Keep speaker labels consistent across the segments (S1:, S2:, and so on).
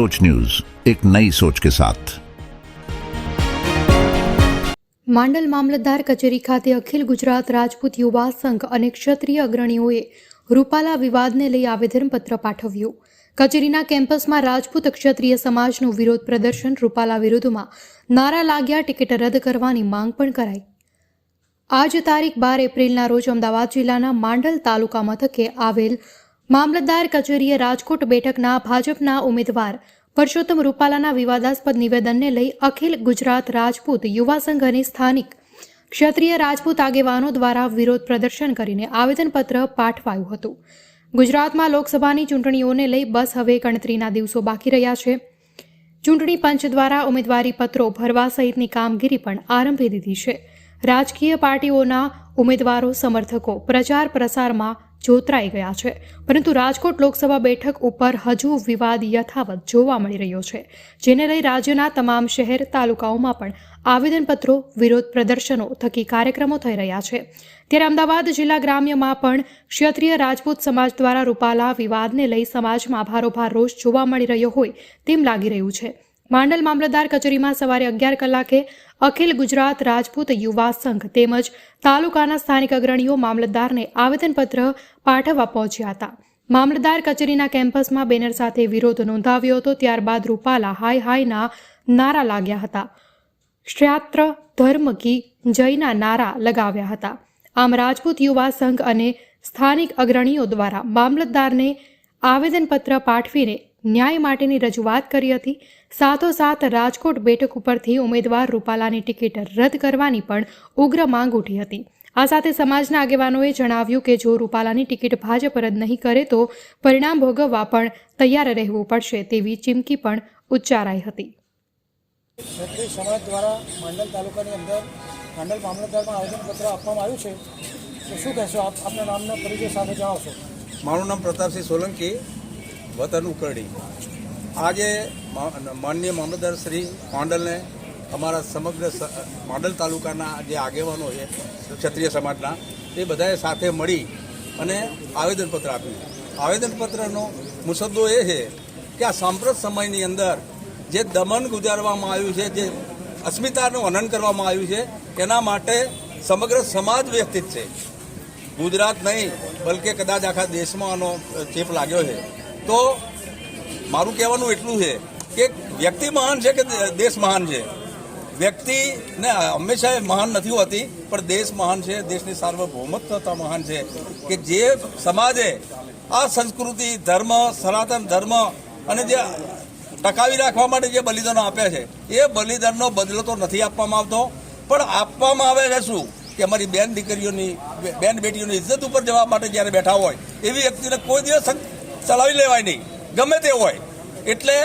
S1: सोच न्यूज एक नई सोच के साथ
S2: માંડલ મામલતદાર કચેરી ખાતે અખિલ ગુજરાત રાજપૂત યુવા સંઘ અને ક્ષત્રિય અગ્રણીઓએ રૂપાલા વિવાદને લઈ આવેદનપત્ર પાઠવ્યું કચેરીના કેમ્પસમાં રાજપૂત ક્ષત્રિય સમાજનું વિરોધ પ્રદર્શન રૂપાલા વિરુદ્ધમાં નારા લાગ્યા ટિકિટ રદ કરવાની માંગ પણ કરાઈ આજ તારીખ બાર એપ્રિલના રોજ અમદાવાદ જિલ્લાના માંડલ તાલુકા મથકે આવેલ મામલતદાર કચેરીએ રાજકોટ બેઠકના ભાજપના ઉમેદવાર પરસોત્તમ રૂપાલાના વિવાદાસ્પદ નિવેદનને લઈ અખિલ ગુજરાત રાજપૂત યુવા સંઘ અને સ્થાનિક ક્ષત્રિય રાજપૂત આગેવાનો દ્વારા વિરોધ પ્રદર્શન કરીને આવેદનપત્ર પાઠવાયું હતું. ગુજરાતમાં લોકસભાની ચૂંટણીઓને લઈ બસ હવે ગણતરીના દિવસો બાકી રહ્યા છે. ચૂંટણી પંચ દ્વારા ઉમેદવારી પત્રો ભરવા સહિતની કામગીરી પણ આરંભી દીધી છે. રાજકીય પાર્ટીઓના ઉમેદવારો, સમર્થકો પ્રચાર પ્રસારમાં જોતરાઈ ગયા છે. પરંતુ રાજકોટ લોકસભા બેઠક ઉપર હજુ વિવાદ યથાવત જોવા મળી રહ્યો છે. જેને લઈ રાજ્યના તમામ શહેર તાલુકાઓમાં પણ આવેદનપત્રો, વિરોધ પ્રદર્શનો થકી કાર્યક્રમો થઈ રહ્યા છે. ત્યારે અમદાવાદ જિલ્લા ગ્રામ્યમાં પણ ક્ષત્રિય રાજપૂત સમાજ દ્વારા રૂપાલા વિવાદને લઈ સમાજમાં ભારોભાર રોષ જોવા મળી રહ્યો હોય તેમ લાગી રહ્યું છે. માંડલ મામલતદાર કચેરીમાં સવારે અગિયાર કલાકે અખિલ ગુજરાત રાજપૂત યુવા સંઘ તેમજ તાલુકાના સ્થાનિક અગ્રણીઓ મામલતદારને આવેદનપત્ર પાઠવવા પહોંચ્યા હતા. મામલતદાર કચેરીના કેમ્પસમાં બેનર સાથે વિરોધ નોંધાવ્યો હતો, ત્યારબાદ રૂપાલા હાય હાયના નારા લાગ્યા હતા. ક્ષાત્ર ધર્મ કી જયના નારા લગાવ્યા હતા. આમ રાજપૂત યુવા સંઘ અને સ્થાનિક અગ્રણીઓ દ્વારા મામલતદારને આવેદનપત્ર પાઠવીને ન્યાય માટેની રજૂઆત કરી હતી. સાથોસાથ રાજકોટ બેઠક ઉપરથી ઉમેદવાર રૂપાલાની ટિકિટ રદ કરવાની પણ ઉગ્ર માંગ ઉઠી હતી. આ સાથે સમાજના આગેવાનોએ જણાવ્યું કે જો રૂપાલાની ટિકિટ ભાજપ રદ નહીં કરે તો પરિણામ ભોગવવા પણ તૈયાર રહેવું પડશે તેવી ચીમકી પણ ઉચ્ચારાઈ હતી.
S3: ક્ષત્રિય સમાજ દ્વારા માંડલ તાલુકાની અંદર માંડલ મામલતદારમાં આવેદનપત્ર આપવામાં આવ્યું છે. તો શું કહેશો? આપ આપના નામના પરિચય સાથે જણાવશો.
S4: મારું નામ પ્રતાપસિંહ સોલંકી. વતન ઉકરડી. આજે માનનીય મામલતદાર શ્રી માંડલને અમારા સમગ્ર માંડલ તાલુકાના જે આગેવાનો છે, ક્ષત્રિય સમાજના, એ બધાએ સાથે મળી અને આવેદનપત્ર આપ્યું. આવેદનપત્રનો મુસદ્દો એ છે કે આ સાંપ્રત સમયની અંદર જે દમન ગુજારવામાં આવ્યું છે, જે અસ્મિતાનું હનન કરવામાં આવ્યું છે, એના માટે સમગ્ર સમાજ વ્યથિત છે. ગુજરાત નહીં, બલકે કદાચ આખા દેશમાં આનો ચેપ લાગ્યો છે. તો મારું કહેવાનું એટલું છે કે વ્યક્તિ મહાન છે કે દેશ મહાન છે? વ્યક્તિને હંમેશા મહાન નથી હોતી, પણ દેશ મહાન છે, દેશની સાર્વભૌમત્વતા મહાન છે કે જે સમાજે આ સંસ્કૃતિ, ધર્મ, સનાતન ધર્મ અને જે ટકાવી રાખવા માટે જે બલિદાનો આપ્યા છે, એ બલિદાનનો બદલો તો નથી આપવામાં આવતો. પણ આપવામાં આવે છે શું? કે અમારી બેન દીકરીઓની બેન બેટીઓની ઇજ્જત ઉપર જવા માટે જ્યારે બેઠા હોય, એવી વ્યક્તિને કોઈ દિવસ ચલાવી લેવાય નહીં. ગમે તે હોય. એટલે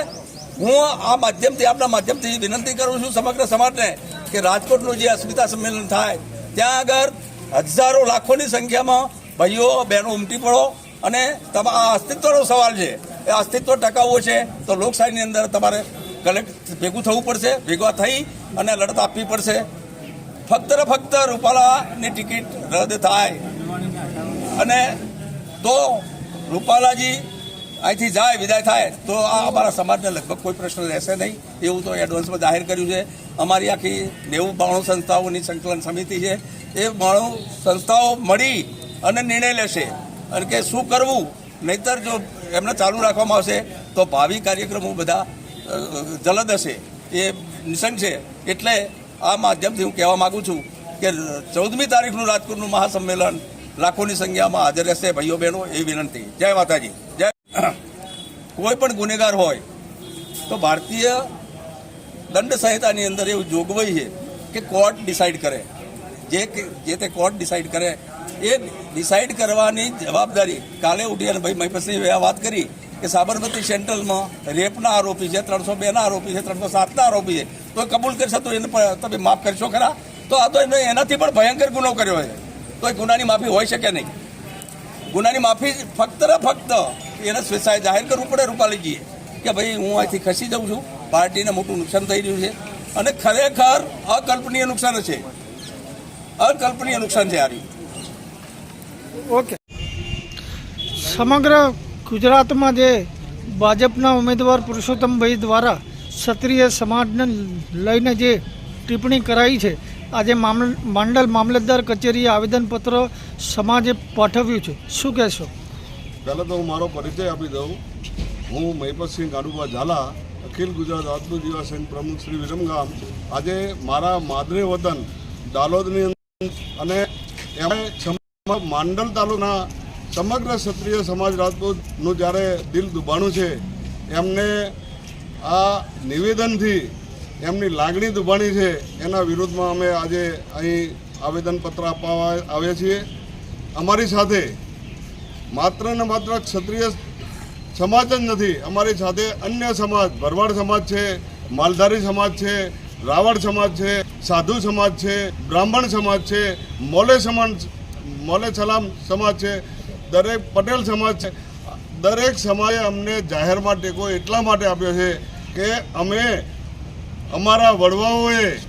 S4: હું આ માધ્યમથી, આપના માધ્યમથી વિનંતી કરું છું સમગ્ર સમાજને કે રાજકોટનું જે અસ્મિતા સંમેલન થાય, ત્યાં આગળ હજારો લાખોની સંખ્યામાં ભાઈઓ, બહેનો ઉમટી પડો અને આ અસ્તિત્વનો સવાલ છે. એ અસ્તિત્વ ટકાવવું છે તો લોકશાહીની અંદર તમારે કલેક્ટ ભેગું થવું પડશે, ભેગા થઈ અને લડત આપવી પડશે. ફક્ત ને ફક્ત રૂપાલાની ટિકિટ રદ થાય. અને તો રૂપાલાજી, અહીંથી જાય, વિદાય થાય, તો આ અમારા સમાજને લગભગ કોઈ પ્રશ્ન રહેશે નહીં. એવું તો એડવાન્સમાં જાહેર કર્યું છે. અમારી આખી નેવું બાણું સંસ્થાઓની સંકલન સમિતિ છે. એ બાણું સંસ્થાઓ મળી અને નિર્ણય લેશે. અને કે શું કરવું? નહીતર જો એમને ચાલુ રાખવામાં આવશે, તો ભાવિ કાર્યક્રમો બધા જલદ હશે. એ નિશંક છે. એટલે આ માધ્યમથી હું કહેવા માગું છું કે ચૌદમી તારીખનું રાજકોટનું મહાસંમેલન લાખોની સંખ્યામાં હાજર રહેશે ભાઈઓ બહેનો, એ વિનંતી. જય માતાજી. જય. કોઈ પણ ગુનેગાર હોય, તો ભારતીય દંડ સંહિતાની અંદર એવું જોગવાઈ છે કે કોર્ટ ડિસાઇડ કરે. જે જે તે કોર્ટ ડિસાઇડ કરે, એ ડિસાઇડ કરવાની જવાબદારી કાલે ઉઠી અને ભાઈ મહિપતસિંહે વાત કરી કે સાબરમતી સેન્ટ્રલમાં રેપના આરોપી છે, ત્રણસો બેના આરોપી છે, ત્રણસો સાતના આરોપી છે. તો કબૂલ કરશે તો એને તમે માફ કરશો ખરા? તો આ તો એને એનાથી પણ ભયંકર ગુનો કર્યો છે. તો ગુનાની માફી હોઈ શકે નહીં. ગુનાની માફી ફક્ત ને ફક્ત એને સ્વેચ્છાએ જાહેર કરવું પડે રૂપાલીજીએ. કે ભાઈ, હું અહીંથી ખસી જાઉં છું, પાર્ટીને મોટું નુકસાન થઈ રહ્યું છે અને ખરેખર અકલ્પનીય નુકસાન છે. અકલ્પનીય નુકસાન છે આ રહ્યું
S3: ઓકે. સમગ્ર ગુજરાતમાં જે
S5: ભાજપના ઉમેદવાર પુરુષોત્તમભાઈ દ્વારા ક્ષત્રિય સમાજને લઈને જે ટિપ્પણી કરાઈ છે આજે માંડલ મામલતદાર કચેરીએ આવેદનપત્ર સમાજે પાઠવ્યું છે. શું કહેશો?
S6: પહેલાં તો હું મારો પરિચય આપી દઉં. હું મહિપતસિંહ ગાડુભા ઝાલા, અખિલ ગુજરાત આત્મજીવા સંઘ પ્રમુખ શ્રી વિરમગામ. આજે મારા માદરે વતન દાલોદની અને એમણે માંડલ તાલુકાના સમગ્ર ક્ષત્રિય સમાજ રાજપૂતનું જ્યારે દિલ દુભાણું છે, એમને આ નિવેદનથી એમની લાગણી દુભાણી છે, એના વિરુદ્ધમાં અમે આજે અહીં આવેદનપત્ર આપવા આવ્યા છીએ. અમારી સાથે માત્ર ને માત્ર ક્ષત્રિય સમાજ જ નથી, અમારી સાથે અન્ય સમાજ, ભરવાડ સમાજ છે, માલધારી સમાજ છે રાવણ સમાજ છે, સાધુ સમાજ છે, બ્રાહ્મણ સમાજ છે, મોલે સમાજ મોલે સલામ સમાજ છે, દરેક પટેલ સમાજ છે. દરેક સમાજે અમને જાહેરમાં ટેકો એટલા માટે આપ્યો છે કે અમે અમારા વડવાઓએ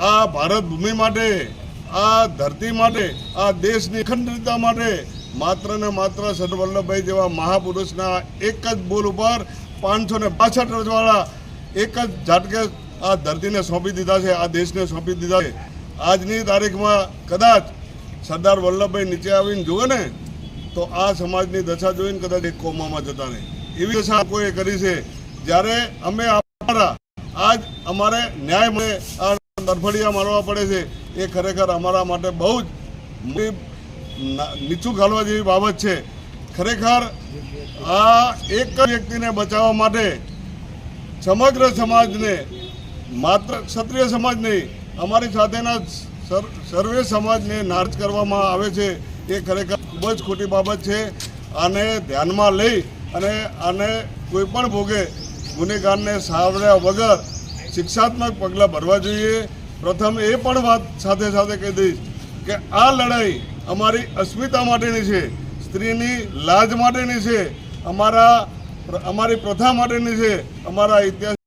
S6: આ ભારત ભૂમિ માટે, આ ધરતી માટે, આ દેશની અખંડતા માટે માત્ર ને માત્ર સરદાર વલ્લભભાઈ જેવા મહાપુરુષના એક જ બોલ ઉપર પાંચસો ને બાસઠ રજવાળા એક જ ઝાટકે આ ધરતીને સોંપી દીધા છે, આ દેશને સોંપી દીધા છે. આજની તારીખમાં કદાચ સરદાર વલ્લભભાઈ નીચે આવીને જુએ ને, તો આ સમાજની દશા જોઈને કદાચ એક કોમામાં જતા નહીં એવી દશા કોઈએ કરી છે. જ્યારે અમે અમારા આજ અમારે ન્યાય મળે, આ તરફડિયા મારવા પડે છે. એ ખરેખર અમારા માટે બહુ જ નીચું ઘાલવા જેવી બાબત છે. ખરેખર આ એક વ્યક્તિને બચાવવા માટે સમગ્ર સમાજને, માત્ર ક્ષત્રિય સમાજ નહીં, અમારી સાથેના સર- સર્વે સમાજને નાર્જ કરવામાં આવે છે. એ ખરેખર ખૂબ જ ખોટી બાબત છે. આને ધ્યાનમાં લઈ અને આને કોઈ પણ ભોગે ગુનેગારને સાવર્યા વગર શિક્ષાત્મક પગલાં ભરવા જોઈએ. પ્રથમ એ પણ વાત સાથે સાથે કહી દઈશ કે આ લડાઈ અમારી અસ્મિતા માટેની છે, સ્ત્રીની લાજ માટેની છે, અમારા અમારી પ્રથા માટેની છે, અમારા ઇતિહાસ